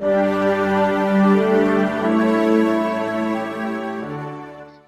မ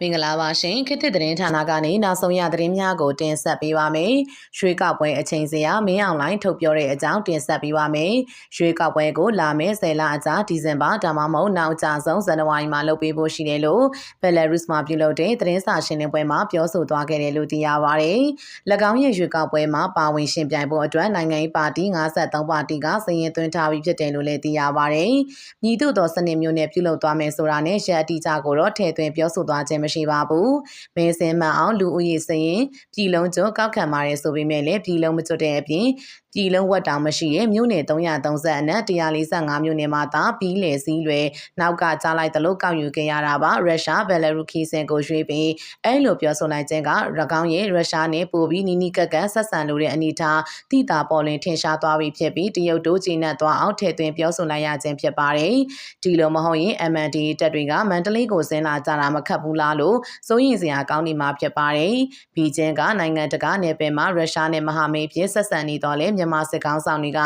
င်္ဂလာပါရှင်ခေတ်သစ်သတင်းဌာနကနေနောက်ဆုံးရသတင်းများကိုတင်ဆက်ပေးပါမယ်။ရွှေကောက်ပွဲအချိန်စရာမင်းအွန်လိုင်းထုတ်ပြောတဲ့အကြောင်းတင်ဆက်ပေးပါမယ်။ရွှေကောက်ပွဲကိုလာမယ့်10လအကြာဒီဇင်ဘာဒါမှမဟုတ်နောက်ကျဆုံးဇန်နဝါရီမှာလုပ်ပေးဖို့ရှိတယ်လို့ဘယ်လာရုစ်မှာပြုလုပ်တဲ့သတင်းစာရှင်းလင်းပွဲမှာပြောဆိုသွားခဲ့တယ်လို့သိရပါဗျ။၎င်းရဲ့ရွှေကောက်ပွဲမှာပါဝင်ရှင်ပြိုင်ဖို့အတွက်နိုင်ငံရေးပါတီ53ပါတီကစည်ရင်သွင်းထားပြီးဖြစ်တယ်လို့လည်းသိရပါဗျ။ညီတို့သောစနစ်မျိုးနဲ့ပြုလုပ်သွားမယ်ဆိုတာနဲ့ရက်အတိအကျကိုတော့ထည့်သွင်းပြောဆိုသွားခြင်းမရှိပါဘူး။မဲစင်းမှန်အောင်လူဦးရေစရင်ပြည်လုံးကျွကောက်ခံပါတယ်ဆိုပေမဲ့လည်းပြည်လုံးမကျွတ်တဲ့အပြင် ပြည်လုံးဝက်တောင်မရှိတဲ့မြို့နယ်330အနက်145မြို့နယ်မှာသာပြီးလေစည်းလွယ်နောက်ကကြားလိုက်သလိုကောက်ယူခဲ့ရတာပါရုရှားဘယ်လာရုခီစင်ကိုရွှေ့ပြီးအဲ့လိုပြောဆိုလိုက်ခြင်းက၎င်းရဲ့ရုရှားနဲ့ပိုပြီးနီးနီးကပ်ကပ်ဆက်ဆံလို့တဲ့အနေထားတိတာပေါ်လင်ထင်ရှားသွားပြီဖြစ်ပြီးတရုတ်တို့ကြီးနဲ့သွားအောင်ထည့်သွင်းပြောဆိုလိုက်ရခြင်းဖြစ်ပါတယ်ဒီလိုမဟုတ်ရင် MND တက်တွေကမန္တလေးကိုဆင်းလာကြတာမခတ်ဘူးလားလို့စိုးရင်စရာကောင်းနေမှာဖြစ်ပါတယ်ဘီကျင်းကနိုင်ငံတကာနယ်ပယ်မှာရုရှားနဲ့မဟာမိတ်ဖြစ်ဆက်ဆံနေတော့လဲမြန်မာစစ်ကောင်းဆောင်တွေက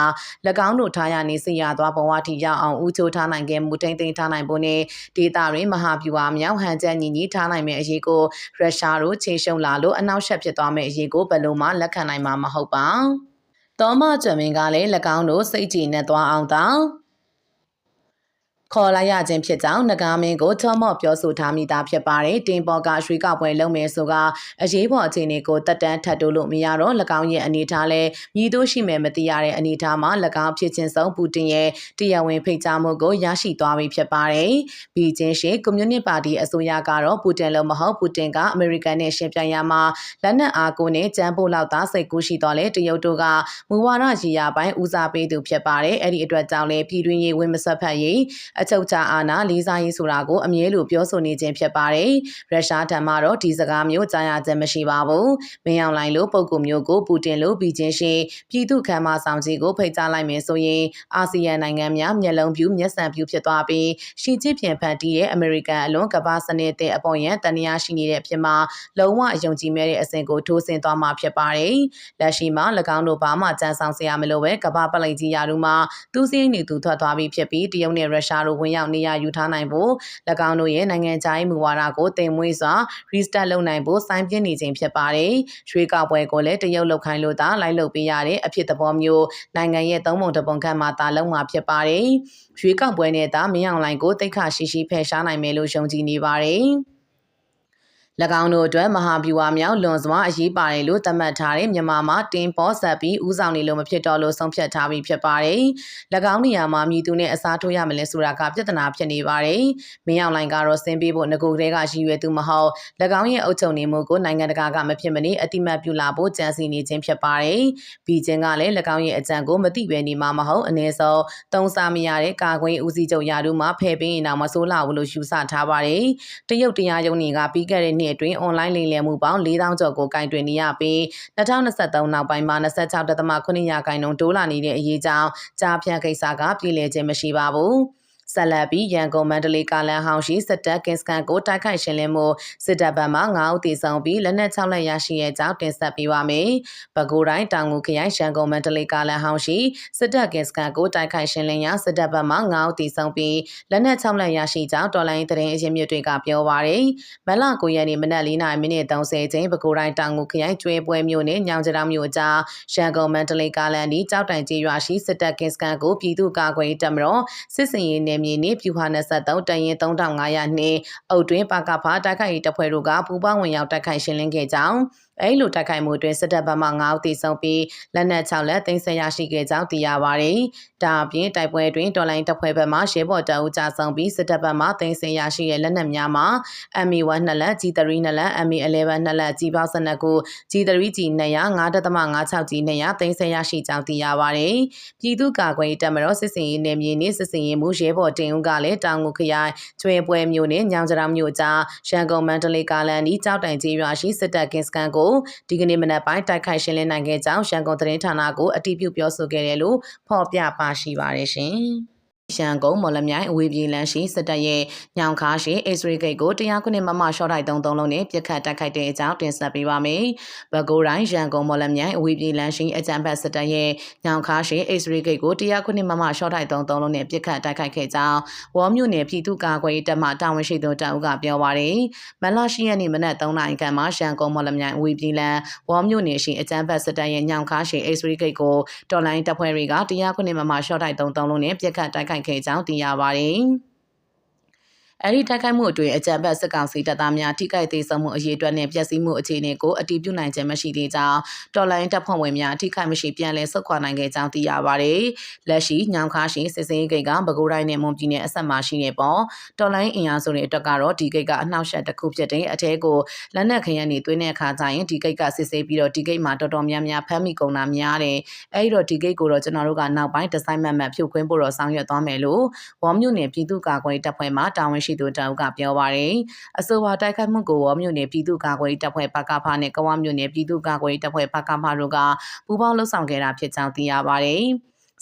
၎င်းတို့ထားရနေစီရသွားဘဝထိရောက်အောင်ဦးချိုးထားနိုင်ခဲ့မှုထိမ့်သိမ်းထားနိုင်ဖို့နဲ့ဒေတာတွင်မဟာဗျူဟာမြောက်ဟန်ချက်ညီညီထားနိုင်မယ့်အရေးကိုရုရှားတို့ခြေရှုံလာလို့အနောက်ရှက်ဖြစ်သွားမယ့်အရေးကိုဘယ်လိုမှလက်ခံနိုင်မှာမဟုတ်ပါ။သောမကျွမ်းမင်းကလည်း၎င်းတို့စိတ်ကြည်နဲ့သွားအောင်တောင်း ခေါ်လိုက်ရခြင်းဖြစ်ကြောင်းငကားမင်းကိုချော့မော့ပြောဆိုထားမိတာဖြစ်ပါတယ်။တင်ပေါ်ကရွှေကောက်ပွဲလုပ်မယ်ဆိုကအရေးပေါ်အခြေအနေကိုတက်တန်းထပ်တိုးလို့မရတော့၎င်းရဲ့အနေထားလဲမြည်သို့ရှိမယ်မသိရတဲ့အနေထားမှာ၎င်းဖြစ်ချင်းဆုံးပူတင်ရဲ့တရားဝင်ဖိတ်ကြားမှုကိုရရှိသွားပြီဖြစ်ပါတယ်။ဘီဂျင်းရှိကွန်မြူနစ်ပါတီအစိုးရကတော့ပူတင်လို့မဟုတ်ပူတင်ကအမေရိကန်နဲ့ရှင်ပြိုင်ရမှာလက်နက်အားကိုနဲ့ကြမ်းပို့လောက်သားစိတ်ကူးရှိတော့လဲတရုတ်တို့ကမူဝါဒရည်ရပိုင်းဦးစားပေးသူဖြစ်ပါတယ်။အဲ့ဒီအတွက်ကြောင့်လဲပြည်တွင်းရေးဝင်မဆက်ဖက်ရေးအချုပ်ချာအာဏာလေးစားရေးဆိုတာကိုအမြဲလိုပြောဆိုနေခြင်းဖြစ်ပါတယ်။ရုရှားထံမှတော့ဒီစကားမျိုးကြားရခြင်းမရှိပါဘူး။မင်းအောင်လိုင်းလိုပုံကူမျိုးကိုပူတင်လိုပြီးချင်းရှင်ပြည်သူ့ခမ်းမဆောင်ကြီးကိုဖိတ်ကြားလိုက်မယ်ဆိုရင်အာဆီယံနိုင်ငံများမျက်လုံးပြူမျက်စံပြူဖြစ်သွားပြီးရှီကျစ်ပြန်ဖန်တီးရဲ့အမေရိကန်အလွန်ကမ္ဘာစနစ်တဲ့အပေါ်ရန်တန်ရာရှိနေတဲ့အဖြစ်မှာလုံးဝအယုံကြည်မဲ့တဲ့အစဉ်ကိုထိုးဆင်းသွားမှာဖြစ်ပါတယ်။လက်ရှိမှာ၎င်းတို့ဘာမှကြံဆောင်စရာမလိုပဲကမ္ဘာပလိန်ကြီးရာထူးမှာသူစည်းနေသူထွက်သွားပြီးဖြစ်ပြီးတရုတ်နဲ့ရုရှားတို့ဝင်ရောက်နေရယူထားနိုင်ဖို့၎င်းတို့ရဲ့နိုင်ငံခြားရေးမူဝါဒကိုတင်မွေးစွာ restart လုပ်နိုင်ဖို့စိုင်းပြင်းနေခြင်းဖြစ်ပါတယ်။ရွှေကောက်ပွဲကိုလည်းတရုတ်လောက်ခိုင်းလို့သာလိုက်လုပ်ပေးရတဲ့အဖြစ်သဘောမျိုးနိုင်ငံရဲ့သုံးပုံတစ်ပုံခန့်မှာသာလုံးမှာဖြစ်ပါတယ်။ရွှေကောက်ပွဲနဲ့သာမင်းအောင်လိုင်ကိုတိတ်ခရှိရှိဖယ်ရှားနိုင်မယ်လို့ယုံကြည်နေပါတယ်။၎ င်းတို့အတွက်မဟာဗျူဟာမြောက်လွန်စွာအရေးပါတယ်လို့သတ်မှတ်ထားတဲ့မြန်မာမှာတင်းပေါ်ဆက်ပြီးဥဆောင်နေလို့မဖြစ်တော့လို့ဆုံးဖြတ်ထားပြီးဖြစ်ပါတယ်။၎င်းနေရာမှာမြည်သူနဲ့အစားထိုးရမလဲဆိုတာကပြဿနာဖြစ်နေပါတယ်။မင်းအောင်လိုင်ကတော့ဆင်းပေးဖို့ငကိုကလေးကရည်ရွယ်သူမဟုတ်၎င်းရဲ့အုပ်ချုပ်နေမှုကိုနိုင်ငံတကာကမဖြစ်မနေအတိမတ်ပြုလာဖို့ကြံစည်နေခြင်းဖြစ်ပါတယ်။ဘီကျင်းကလည်း၎င်းရဲ့အကြံကိုမသိပဲနေမှာမဟုတ်အနည်းဆုံးသုံးစားမရတဲ့ကာကွယ်ဦးစီးချုပ်ရာထူးမှာဖယ်ပေးရင်တော့မဆိုးလာဘူးလို့ယူဆထားပါတယ်။တရုတ်တရားရုံးတွေကပြီးခဲ့တဲ့နှစ်အတွင်းအွန်လိုင်းလိမ်လည်မှုပေါင်း4000ကျော်ကိုကင်တွင်နေရပြီး2023နောက်ပိုင်းမှာ26.9ရာခိုင်နှုန်းတိုးလာနေတဲ့အရေးကြောင့်ကြားဖြန့်ကိစ္စကပြည်လည်ခြင်းမရှိပါဘူး။ ဆက်လက်ပြီးရန်ကုန်မန္တလေးကားလမ်းဟောင်းရှိစစ်တပ်ကင်းစကန်ကိုတိုက်ခိုက်ရှင်းလင်းမှုစစ်တပ်ဘက်မှ9ဦးသေဆုံးပြီးလက်နက်6လက်ရရှိရဲ့ကြောင်းတင်ဆက်ပေးပါမယ်။ပဲခူးတိုင်းတောင်ငူခရိုင်ရန်ကုန်မန္တလေးကားလမ်းဟောင်းရှိစစ်တပ်ကင်းစကန်ကိုတိုက်ခိုက်ရှင်းလင်းရာစစ်တပ်ဘက်မှ9ဦးသေဆုံးပြီးလက်နက်6လက်ရရှိကြောင်းတော်လိုင်းသတင်းအရင်းမြစ်တွေကပြောပါရယ်။မလ9ရက်နေ့မနက်4:30မိနစ်30ချိန်ပဲခူးတိုင်းတောင်ငူခရိုင်ကျွဲပွဲမြို့နယ်ညောင်ကြတောင်မြို့ကြားရန်ကုန်မန္တလေးကားလမ်းဒီကြောက်တိုင်ကြီးရွာရှိစစ်တပ်ကင်းစကန်ကိုပြည်သူ့ကာကွယ်တပ်မတော်စစ်စင်ရေးနယ်နယ်မြေနှင့်ပြူဟာ23တရင်3500နှင့်အုတ်တွင်းပါကဖာတိုက်ခိုက်ရေးတပ်ဖွဲ့တို့ကပူးပေါင်းဝင်ရောက်တိုက်ခိုက်ရှင်းလင်းခဲ့ကြောင်းအဲလိုတိုက်ခိုက်မှုအတွင်းစစ်တပ်ဘက်မှ9ဦးသေဆုံးပြီးလက်နက်6လက်သိမ်းဆည်းရရှိခဲ့ကြောင်းသိရပါတယ်။ဒါအပြင်တိုက်ပွဲအတွင်းတော်လိုင်းတပ်ဖွဲ့ဘက်မှရှေးဘော်တအုပ်ကြဆုံးပြီးစစ်တပ်ဘက်မှသိမ်းဆည်းရရှိတဲ့လက်နက်များမှာ MA1 နှစ်လက် G3 နှစ်လက် MA11 နှစ်လက်ကြီးပေါင်း12ခု G3 G 200 5.56 G 200သိမ်းဆည်းရရှိကြောင်းသိရပါတယ်။ပြည်သူ့ကာကွယ်တပ်မတော်စစ်စင်ရေးနယ်မြေနှင့်စစ်စင်ရေးမှုရဲဘော်တင်ဦးကလည်းတောင်ငူခရိုင်ကျွဲပွဲမြို့နှင့်ညောင်ကြရမြို့ကြားရန်ကုန်မန္တလေးကားလမ်းဤကြောက်တိုင်ကြီးရွာရှိစစ်တပ်ကင်းစကန်ကိုဒီကနေ့မနက်ပိုင်းတိုက်ခိုက်ရှင်းလင်းနိုင်ခဲ့ကြောင်းရန်ကုန်သတင်းဌာနကိုအတည်ပြုပြောဆိုခဲ့တယ်လို့ဖော်ပြပါရှိပါတယ်ရှင်။ ရှန်ကုန်မော်လမြိုင်အဝေးပြေးလမ်းရှိစစ်တပ်ရဲ့ညောင်ခါရှိအစ္စရေးဂိတ်ကိုတရားခုနှစ်မမရှော့တိုက်သုံးသုံးလုံးနဲ့ပြစ်ခတ်တိုက်ခိုက်တဲ့အကြောင်းတင်ဆက်ပေးပါမယ်။ဘကိုတိုင်းရန်ကုန်မော်လမြိုင်အဝေးပြေးလမ်းရှိအကြံဖတ်စစ်တပ်ရဲ့ညောင်ခါရှိအစ္စရေးဂိတ်ကိုတရားခုနှစ်မမရှော့တိုက်သုံးသုံးလုံးနဲ့ပြစ်ခတ်တိုက်ခိုက်ခဲ့ကြောင်းဝေါ်မြို့နယ်ပြည်သူ့ကာကွယ်ရေးတပ်မှတာဝန်ရှိသူတအုပ်ကပြောပါရယ်။မလရှိရက်နေ့မနက်3နာရီခန့်မှာရန်ကုန်မော်လမြိုင်အဝေးပြေးလမ်းဝေါ်မြို့နယ်ရှိအကြံဖတ်စစ်တပ်ရဲ့ညောင်ခါရှိအစ္စရေးဂိတ်ကိုတော်လိုင်းတပ်ဖွဲ့တွေကတရားခုနှစ်မမရှော့တိုက်သုံးသုံးလုံးနဲ့ပြစ်ခတ်တိုက်ခိုက်ခဲ့ကြောင်းသိရပါတယ်။ အဲ့ဒီတိုက်ခိုက်မှုအတွင်းအကြံဖက်စစ်ကောင်စီတပ်သားများထိခိုက်သေးဆုံးမှုအရေးအတွက်နဲ့ပျက်စီးမှုအခြေအနေကိုအတည်ပြုနိုင်ခြင်းမရှိသေးကြောင်းတော်လိုင်းတပ်ဖွဲ့ဝင်များထိခိုက်မရှိပြန်လည်ဆုတ်ခွာနိုင်ခဲ့ကြောင်းသိရပါတယ်။လက်ရှိညောင်ခါရှိစစ်စင်ရေးဂိတ်ကပဲခူးတိုင်းနဲ့မွန်ပြည်နယ်အဆက်မှာရှိနေပေါ်တော်လိုင်းအင်အားစုတွေအတွက်ကတော့ဒီဂိတ်ကအနှောက်အယှက်တစ်ခုဖြစ်တဲ့အထဲကိုလက်နက်ခရမ်းတွေတွင်းတဲ့အခါကျရင်ဒီဂိတ်ကစစ်ဆေးပြီးတော့ဒီဂိတ်မှာတော်တော်များများဖမ်းမိကုန်တာများတယ်။အဲဒီတော့ဒီဂိတ်ကိုတော့ကျွန်တော်တို့ကနောက်ပိုင်းဒီဇိုင်းမှတ်မှတ်ဖြုတ်ခွင်းဖို့တော့ဆောင်ရွက်သွားမယ်လို့ဝေါ်မြို့နယ်ပြည်သူ့ကာကွယ်တပ်ဖွဲ့မှတာဝန်ရှိသူတအုပ်ကပြောပါရယ်အဆိုပါတိုက်ခိုက်မှုကိုဝေါ်မြို့နယ်ပြည်သူ့ကာကွယ်တပ်ဖွဲ့ပကဖနဲ့ကဝမြို့နယ်ပြည်သူ့ကာကွယ်တပ်ဖွဲ့ပကဖတို့ကပူးပေါင်းလှုပ်ဆောင်ခဲ့တာဖြစ်ကြောင်းသိရပါရယ်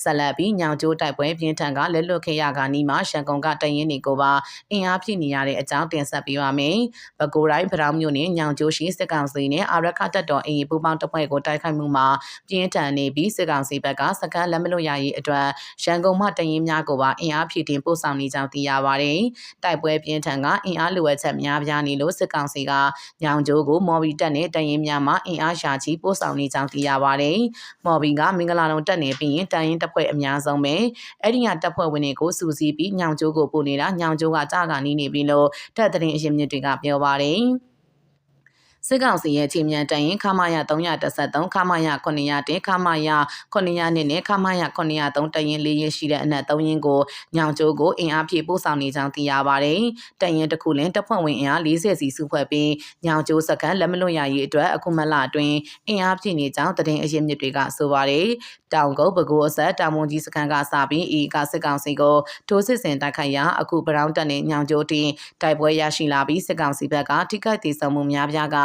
ဆက်လက်ပြီးညောင်ကျိုးတိုက်ပွဲပြင်းထန်ကလက်လွတ်ခဲ့ရကနီးမှာရှန်ကုန်ကတရင်နေကိုပါအင်အားပြည့်နေရတဲ့အကြောင်းတင်ဆက်ပေးပါမယ်။ပဲခူးတိုင်းဗရောင်းမြို့နယ်ညောင်ကျိုးရှိစစ်ကောင်စီနဲ့အာရခတက်တော်အင်ပူပေါင်းတပ်ဖွဲ့ကိုတိုက်ခိုက်မှုမှာပြင်းထန်နေပြီးစစ်ကောင်စီဘက်ကစကန်လက်မလွတ်ရရေးအတွက်ရှန်ကုန်မှတရင်များကိုပါအင်အားဖြည့်တင်ပို့ဆောင်နေကြောင်းသိရပါတယ်။တိုက်ပွဲပြင်းထန်ကအင်အားလိုအပ်ချက်များပြားနေလို့စစ်ကောင်စီကညောင်ကျိုးကိုမော်ဘီတက်နဲ့တရင်များမှာအင်အားရှာချီပို့ဆောင်နေကြောင်းသိရပါတယ်။မော်ဘီကမင်္ဂလာတုံတက်နေပြီးရင်တရင်တပ်ဖွဲ့အများဆုံးပဲအဲ့ဒီကတပ်ဖွဲ့ဝင်တွေကိုစူစီပြီးညောင်ကျိုးကိုပို့နေတာညောင်ကျိုးကကြာကနေနေပြီလို့တပ်သတင်းအရင်မြစ်တွေကပြောပါတယ် စစ်ကောင်စီရဲ့ချင်းမြန်တရင်ခမာယ313ခမာယ900ခမာယ900နဲ့ခမာယ903တရင်လေးရရှိတဲ့အနက်3ရင်ကိုညောင်ကျိုးကိုအင်အားဖြည့်ပို့ဆောင်နေကြောင်းသိရပါတယ်။တရင်တစ်ခုလင်းတပ်ဖွဲ့ဝင်အင်အား40စီစုဖွဲ့ပြီးညောင်ကျိုးစကန်လက်မလွတ်ရရေးအတွက်အခုမလအတွင်းအင်အားဖြည့်နေကြောင်းသတင်းအရင်းမြစ်တွေကဆိုပါတယ်။တောင်ကုန်းပဲခူးအဆက်တာမွန်ကြီးစကန်ကစပြီးအီကစစ်ကောင်စီကိုထိုးစစ်ဆင်တိုက်ခိုက်ရာအခုပရောင်းတက်နဲ့ညောင်ကျိုးတင်တိုက်ပွဲရရှိလာပြီးစစ်ကောင်စီဘက်ကထိခိုက်ဒေဆုံးမှုများပြားက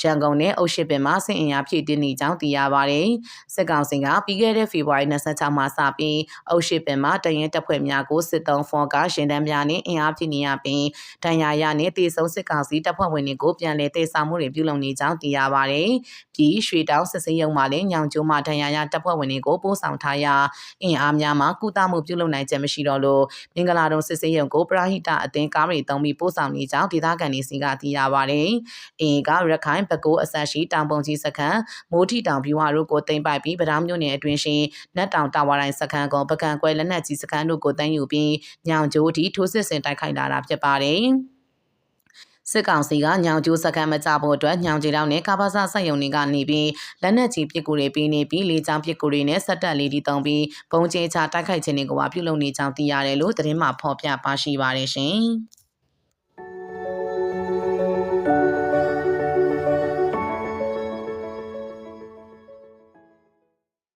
ရန်ကုန်နဲ့အုတ်ရှိပင်မှာဆင်အင်အားဖြည့်တင်းနေကြောင်းသိရပါတယ်။စစ်ကောင်စီကပြီးခဲ့တဲ့ဖေဖော်ဝါရီ26မှာစပြီးအုတ်ရှိပင်မှာတရင်တပ်ဖွဲ့များကိုစစ်တုံးဖော်ကရှင်တန်းများနဲ့အင်အားဖြည့်နေရပြီးဒဏ်ရာရနဲ့တေဆုံးစစ်ကောင်စီတပ်ဖွဲ့ဝင်တွေကိုပြန်လည်တေဆောင်မှုတွေပြုလုပ်နေကြောင်းသိရပါတယ်။ပြီးရွှေတောင်စစ်စေးရုံမှာလည်းညောင်ကျိုးမှဒဏ်ရာရတပ်ဖွဲ့ဝင်တွေကိုပို့ဆောင်ထားရာအင်အားများမှာကုသမှုပြုလုပ်နိုင်ခြင်းမရှိတော့လို့မင်္ဂလာတုံစစ်စေးရုံကိုပရာဟိတအသင်းကားတွေတုံးပြီးပို့ဆောင်နေကြောင်းဒေသခံတွေစီကသိရပါတယ်။အင်ကရခိုင်ဘကိုးအဆက်ရှိတောင်ပုံကြီးစခန်းမိုးထီတောင်ပြူဟာတို့ကိုတင်ပိုက်ပြီးဗဒားမြို့နယ်အတွင်းရှိနတ်တောင်တာဝါတိုင်းစခန်းကပကံကွဲလက်နက်ကြီးစခန်းတို့ကိုတင်ယူပြီးညောင်ကျိုးတီထိုးစစ်ဆင်တိုက်ခိုက်လာတာဖြစ်ပါတယ်။စစ်ကောင်စီကညောင်ကျိုးစကန်မကြဖို့အတွက်ညောင်ကြီးတောင်နဲ့ကာဘာဆဆက်ယုံတွေကနေပြီးလက်နက်ကြီးပစ်ကူတွေပေးနေပြီးလေကြောင်းပစ်ကူတွေနဲ့ဆက်တက်လေးတီတုံပြီးပုံကျဲချတိုက်ခိုက်ခြင်းတွေကိုပါပြုလုပ်နေကြောင်းသိရတယ်လို့သတင်းမှဖော်ပြပါရှိပါတယ်ရှင်။